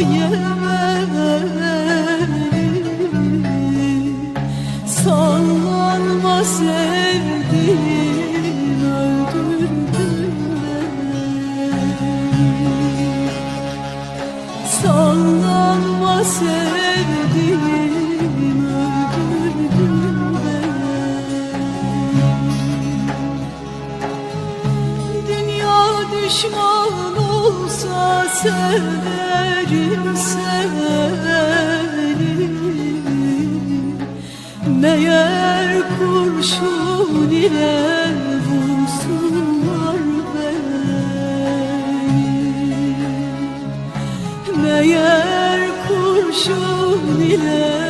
yeme severim seni. Meğer kurşun ile vursunlar beni. Meğer kurşun ile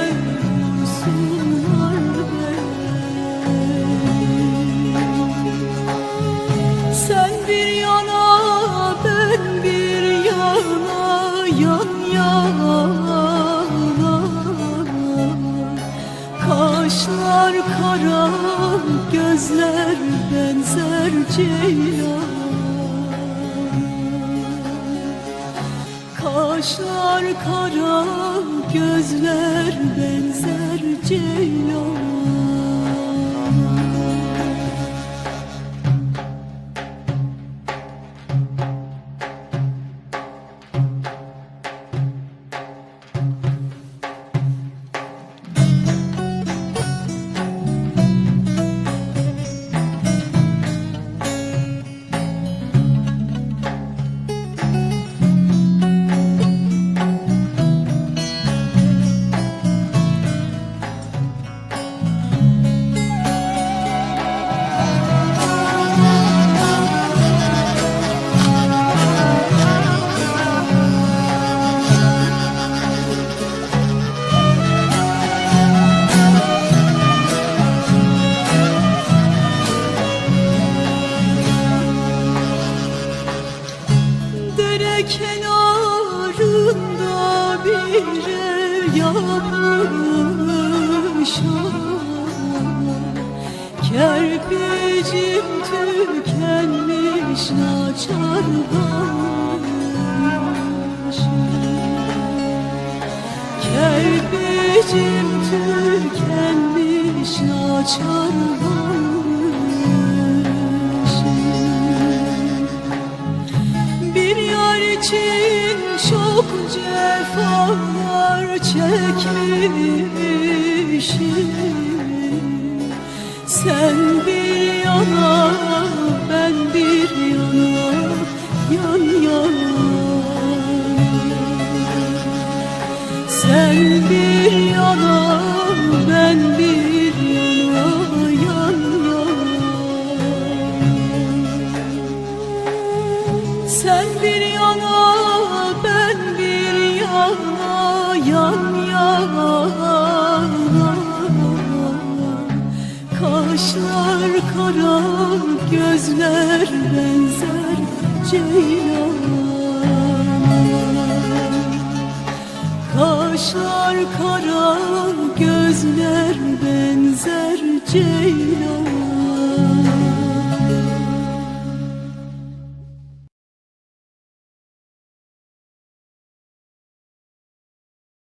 kara gözler benzer ceylan. Kaşlar kara gözler benzer ceylan kenarında bir ev yapmışlar Kerpicim tükenmiş kalmış Kerpicim tükenmiş kalmış bir yar için çok cefalar çekmişim. Sen bir yana Kaşlar kara gözler benzer ceylana Kaşlar kara gözler benzer ceylana